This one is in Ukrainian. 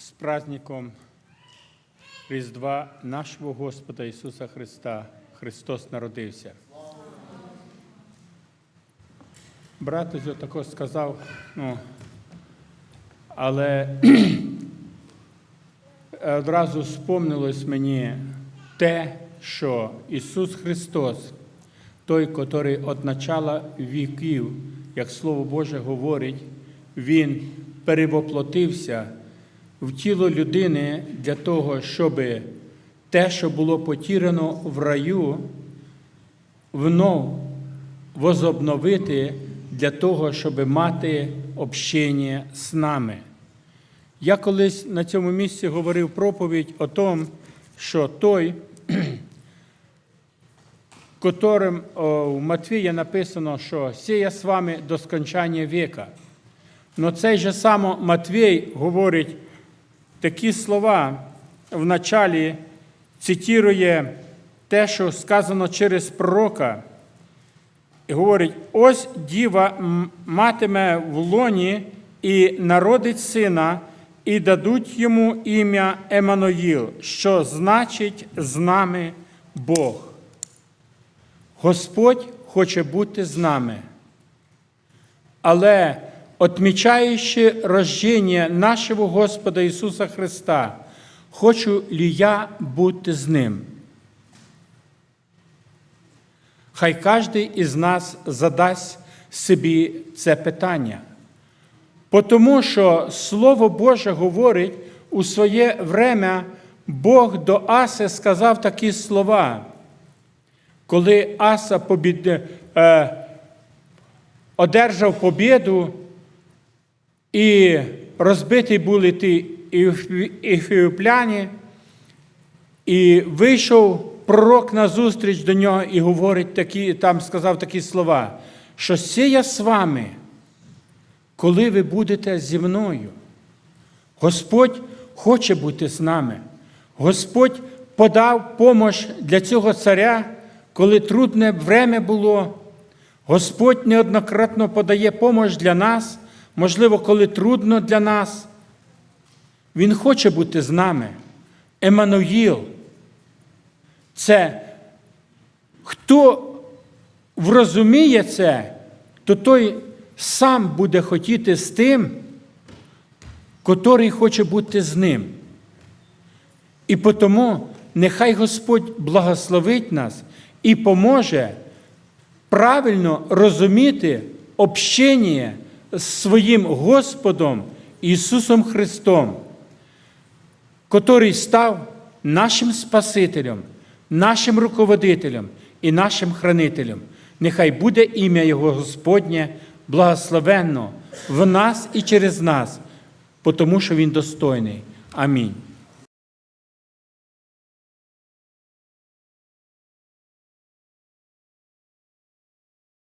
з праздником Різдва нашого Господа Ісуса Христа. Христос народився. Брат ось отако сказав, ну, але одразу спомнилось мені те, що Ісус Христос, той, котрий від начала віків, як Слово Боже говорить, Він перевоплотився в тіло людини для того, щоб те, що було потірено в раю, внов возобновити для того, щоб мати общення з нами. Я колись на цьому місці говорив проповідь о том, що той, котрим в Матвія написано, що сія з вами до скончання віка. Но цей же само Матвій говорить такі слова в началі, цитірує те, що сказано через пророка, і говорить: ось діва матиме в лоні і народить сина, і дадуть йому ім'я Еммануїл, що значить з нами Бог. Господь хоче бути з нами. Але отмічаючи рождення нашого Господа Ісуса Христа, хочу ли я бути з Ним? Хай кожен із нас задасть собі це питання. Тому що Слово Боже говорить, у своє время Бог до Аси сказав такі слова. Коли Аса побід... е, одержав побіду, і розбиті були ті ефіопляні, і вийшов пророк на зустріч до нього і говорить такі, там сказав такі слова, що сія з вами, коли ви будете зі мною. Господь хоче бути з нами. Господь подав помощ для цього царя, коли трудне время було. Господь неоднократно подає помощ для нас, можливо, коли трудно для нас. Він хоче бути з нами. Еммануїл. Це хто врозуміє це, то той сам буде хотіти з тим, котрий хоче бути з ним. І тому нехай Господь благословить нас і поможе правильно розуміти общення своїм Господом Ісусом Христом, котрий став нашим Спасителем, нашим руководителем і нашим хранителем. Нехай буде ім'я Його Господнє благословенно в нас і через нас, тому що Він достойний. Амінь.